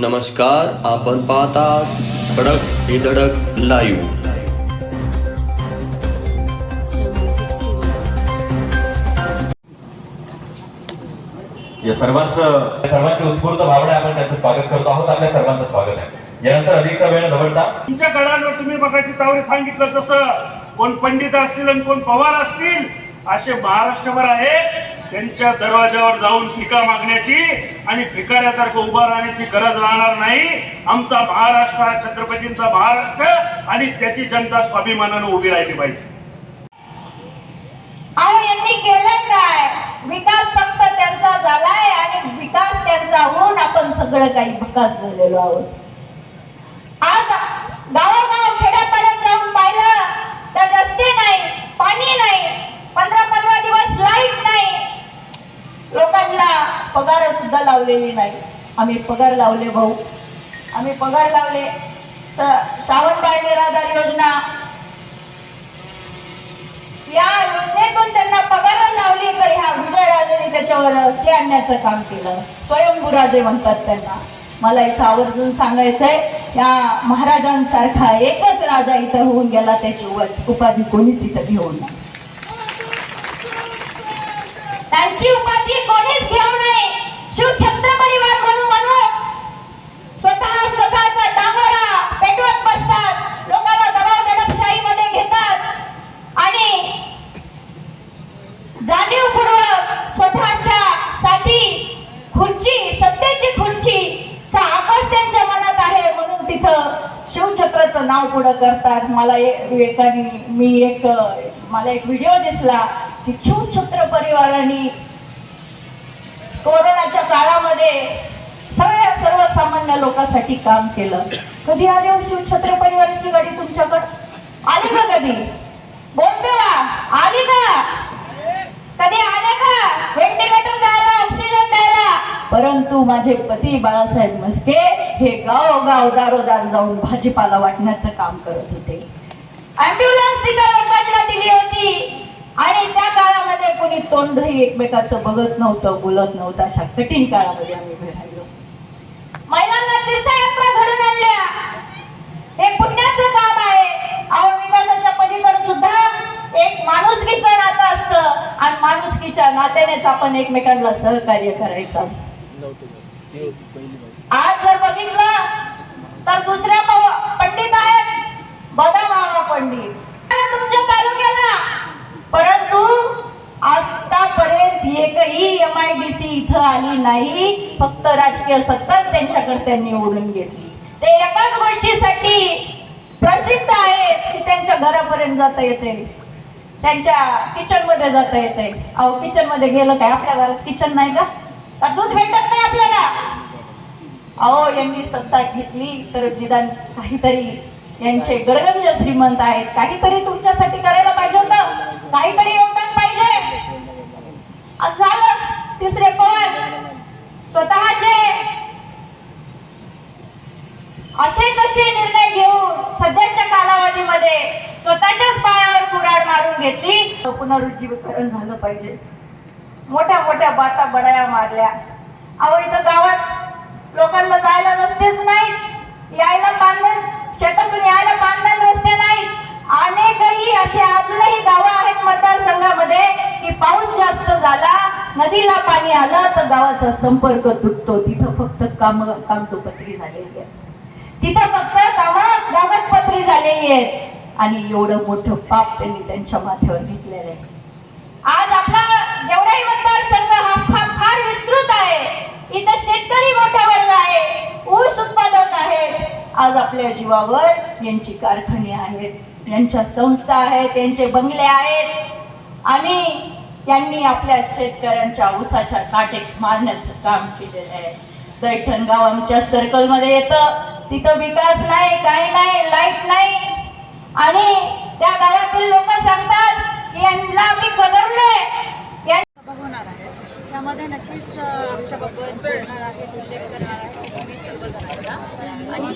नमस्कार आपण पाहतात खडक हे धडक लाईव्ह. या सर्वांचं या सर्वांची उत्स्फूर्त भावना आपण त्यांचं स्वागत करतो आहोत. आपल्या सर्वांचं स्वागत आहे. यानंतर अधिकचा वेळ दवडता तुमच्या गडांवर तुम्ही बघायची त्यावेळी सांगितलं तसं कोण पंडित असतील आणि कोण पवार असतील. असे महाराष्ट्रभर आहे त्यांच्या दरवाजावर जाऊन भिका मागण्याची आणि भिकाऱ्यासारखं उभा राहण्याची गरज राहणार नाही. आमचा महाराष्ट्र हा छत्रपतींचा महाराष्ट्र आणि त्याची जनता स्वाभिमानानं उभी राहिली पाहिजे. यांनी केलंय काय? विकास फक्त त्यांचा झालाय आणि विकास त्यांचा होऊन आपण सगळं काही विकास झालेलो आहोत. आज गावागाव खेड्यापाड्यात जाऊन पाहिलं तर रस्ते नाही पाणी नाही पंधरा पंधरा दिवस लाइट नाही लोकांना पगार सुद्धा लावलेली नाही. आम्ही पगार लावले भाऊ. आम्ही पगार लावले. तर श्रावण बाळ निराधार योजना. या योजनेतून त्यांना पगार लावली तर ह्या विजयराजेने त्याच्यावर स्टे आणण्याचं काम केलं. स्वयंभूराजे म्हणतात त्यांना. मला इथं आवर्जून सांगायचंय या महाराजांसारखा एकच राजा इथं होऊन गेला त्याची उपाधी कोणीच इथं घेऊन नये त्यांची उपाधी कोणीच घेऊ नये शिवछत्र परिवार म्हणून म्हणून स्वतः स्वतःचा डांगोरा पेटवत बसतात लोकांना दबाव दडपशाहीमध्ये घेतात आणि जाणीवपूर्वक स्वतःच्या साठी खुर्ची सत्तेची खुर्ची चा आकाश त्यांच्या मनात आहे. म्हणून तिथं शिवचक्राचं नाव पुढं करतात. मला एकाने मी एक मला एक व्हिडिओ दिसला की शिवछत्र परिवाराने कोरोनाच्या काळामध्ये सगळ्या सर्वसामान्य लोकांसाठी काम केलं. कधी आले हो शिवछत्र परिवाराची गाडी तुमच्याकडे? आली का कधी? बोलते का आली का कधी आले का व्हेंटिलेटर द्यायला ऑक्सिजन द्यायला परंतु माझे पती बाळासाहेब मस्के हे गाव दारोदार जाऊन भाजीपाला वाटण्याचं काम करत होते. अँब्युलन्स तिथं लोकांना दिली होती. आणि त्या काळामध्ये कोणी तोंडही एकमेकाचं बघत नव्हतं बोलत नव्हतं. अशा कठीण काळामध्ये आम्ही भेटायलो महिलांना तीर्थयात्रा घडून आणल्या. हे पुण्याचं काम आहे. अहो विकासाच्या पलीकडे सुद्धा एक माणुसकीचं नातं असतं. आणि माणुसकीच्या नात्यानेच आपण एकमेकांना सहकार्य करायचं. आज जर बघितलं तर दुसऱ्या पंडित आहेत. बदामावा पंडित. तुमच्या तालुक्याला. परंतु आतापर्यंत एकही एम आय डी सी इथं आली नाही. फक्त राजकीय सत्ताच त्यांच्याकडे त्यांनी ओढून घेतली. ते एकाच गोष्टीसाठी प्रसिद्ध आहेत की त्यांच्या घरापर्यंत जाता येते त्यांच्या किचनमध्ये जाता येते अहो किचनमध्ये गेलं काय? आपल्या घरात किचन नाही का? का दूध भेटत नाही आपल्याला. अहो यांनी सत्ता घेतली तर निदान काहीतरी यांचे गडगंज श्रीमंत आहेत. काहीतरी तुमच्यासाठी करायला पाहिजे होतं. काहीतरी योगदान पाहिजे. झालं तिसरे पवार स्वतःचे. असे तसे निर्णय घेऊन सध्याच्या कालावधीमध्ये स्वतःच्याच पायावर कुराड मारून घेतली. पुनरुज्जीवीकरण झालं पाहिजे. मोठ्या मोठ्या बाता बडाया मारल्या. अहो इथं गावात लोकांना जायला रस्तेच नाहीत यायला बांधण शेतातून यायला बांधण रस्ते नाही. अनेकही असे अजूनही गावं आहेत मतदारसंघामध्ये की पाऊस जास्त झाला नदीला पाणी आलं तर गावाचा संपर्क तुटतो. तिथं फक्त काम कामटोपत्री झालेली आहेत. तिथं फक्त कामं कागदपत्री झालेली आहेत. आणि एवढं मोठं पाप त्यांनी त्यांच्या माथ्यावर घेतलेलं आहे. हा फार विस्तृत आहे. इथं शेतकरी मोठा वर्ग आहे. ऊस उत्पादक आहेत. आज आपल्या जीवावर यांची कारखाने आहेत. यांच्या संस्था आहेत. यांचे बंगले आहेत. आणि त्यांनी आपल्या शेतकऱ्यांच्या ऊसाच्या काटेक मारण्याचं काम केलेलं आहे. दैठण गाव आमच्या सर्कलमध्ये येतं. तिथं विकास नाही काही नाही लाइट नाही. आणि त्या गावातील लोक सांगतात की यांना मी कदरले आहे यामध्ये नक्कीच अ, आमच्याबाबत बोलणार आहेत उल्लेख करणार आहेत तुम्ही सर्वजणांना. आणि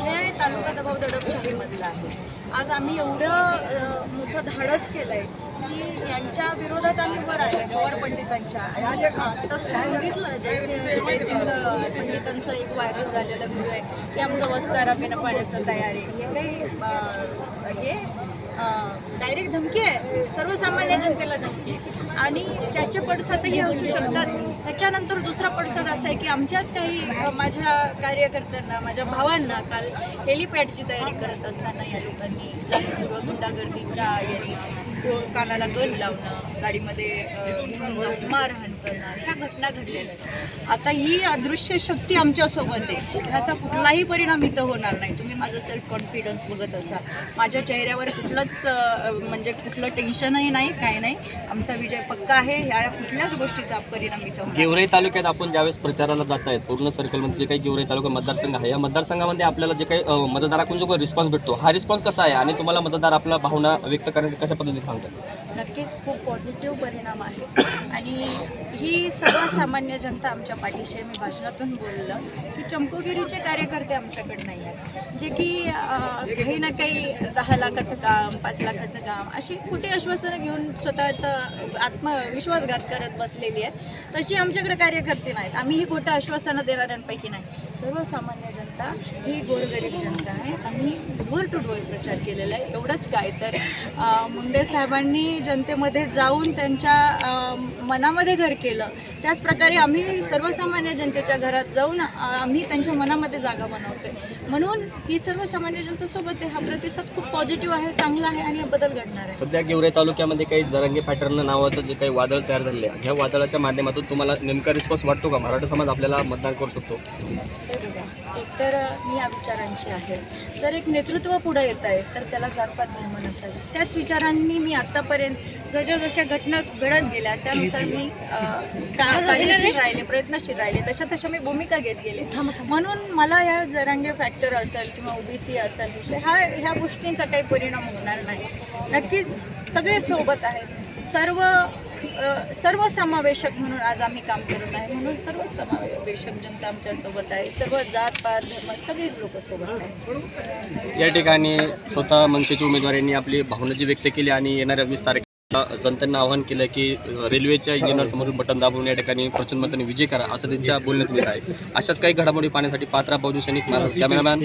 हे तालुका दबाव दडपशाहीमधलं आहे. आज आम्ही एवढं मोठं धाडस केलं आहे की यांच्या विरोधात आम्ही वर आहे पवार पंडितांच्या. आणि आत्ताच बघितलं जयसिंग पंडितांचं एक व्हायरल झालेला व्हिडिओ आहे की आमचं वस्तारा बिना पाण्याचं तयार. आहे हे काही हे डायरेक्ट धमकी आहे. सर्वसामान्य जनतेला धमकी. आहे आणि त्याचे पडसादही असू शकतात. त्याच्यानंतर दुसरा पडसाद असा आहे की आमच्याच काही माझ्या कार्यकर्त्यांना माझ्या भावांना काल हेलिपॅडची तयारी करत असताना या लोकांनी जाणीवपूर्वक गुंडागर्दीच्या याने कानाला गण लावणं गाडीमध्ये जाऊन मारहाण करणं ह्या घटना घडलेल्या आहेत. आता ही अदृश्य शक्ती आमच्यासोबत आहे. ह्याचा कुठलाही परिणाम इथं होणार नाही. तुम्ही माझं सेल्फ कॉन्फिडन्स बघत असाल. माझ्या चेहऱ्यावर कुठलंच म्हणजे कुठलं टेन्शनही नाही काही नाही. आमचा विजय पक्का आहे. ह्या कुठल्याच गोष्टीचा परिणाम इथं. गेवराई तालुक्यात आपण ज्यावेळेस प्रचाराला जात आहेत पूर्ण सर्कलमध्ये जे काही गेवराई तालुका मतदारसंघ आहे या मतदारसंघामध्ये आपल्याला जे काही मतदाराकडून जो काही रिस्पॉन्स भेटतो हा रिस्पॉन्स कसा आहे आणि तुम्हाला मतदार आपला भावना व्यक्त करण्याची कशा पद्धतीने सांगतात? नक्कीच खूप पॉझिटिव्ह परिणाम आहे. आणि ही सर्वसामान्य जनता आमच्या पाठीशी मी भाषणातून बोललं की चमकोगिरीचे कार्यकर्ते आमच्याकडे नाही आहेत. जे की काही ना काही दहा लाखाचं काम पाच लाखाचं काम अशी कुठे आश्वासनं घेऊन स्वतःचा आत्मविश्वासघात करत बसलेली आहेत. तशी आमच्याकडे कार्यकर्ते नाहीत. आम्ही ही खोटं आश्वासनं देणाऱ्यांपैकी नाही. सर्वसामान्य जनता ही गोरगरीब जनता आहे. आम्ही डोर टू डोर प्रचार केलेला आहे. एवढंच काय तर मुंडे साहेबांनी जनतेमध्ये जाऊन त्यांच्या मनामध्ये घर केलं त्याच प्रकारे आम्ही सर्वसामान्य जनतेच्या घरात जाऊन आम्ही त्यांच्या मनामध्ये जागा बनवतोय. म्हणून ही सर्वसामान्य जनतेसोबत आहे हा प्रतिसाद खूप पॉझिटिव्ह आहे चांगला आहे आणि बदल घडणार आहे. सध्या गेवराई तालुक्यामध्ये काही जरांगे पॅटर्न नावाचं जे काही वादळ तयार झाले आहे ह्या वादळाच्या माध्यमातून तुम्हाला नेमका रिस्पॉन्स वाटतो का? मराठा समाज आपल्याला मतदान करू शकतो. एकतर मी या विचारांची आहे. जर एक नेतृत्व पुढे येत आहे तर त्याला जातपात धर्म नसावे. त्याच विचारांनी मी आत्तापर्यंत जशा जशा घटना घडत गेल्या त्यानुसार मी का कार्यशील राहिले प्रयत्नशील राहिले तशा तशा मी भूमिका घेत गेले. म्हणून मला या जरांगे फॅक्टर असेल किंवा ओबीसी असेल विषय हा ह्या गोष्टींचा काही परिणाम होणार नाही. नक्कीच सगळे सोबत आहेत. सर्व सर्वसमावेशक म्हणून आज आम्ही काम करत आहे. म्हणून सर्व समावेशक जनता आमच्यासोबत आहे. सर्व जात पात धर्म सगळीच लोक सोबत आहे. या ठिकाणी स्वतः मनसेचे उमेदवार यांनी आपली भावना जी व्यक्त केली आणि येणाऱ्या वीस तारखेला जनतेनं आवाहन केलं की अ, रेल्वेच्या इंजिनियर बटन दाबून या ठिकाणी प्रचंड मताने विजय करा असं त्यांच्या बोलण्यात येत आहे. अशाच काही घडामोडी पाहण्यासाठी पात्रा बाजू सैनिक महाराज कॅमेरामॅन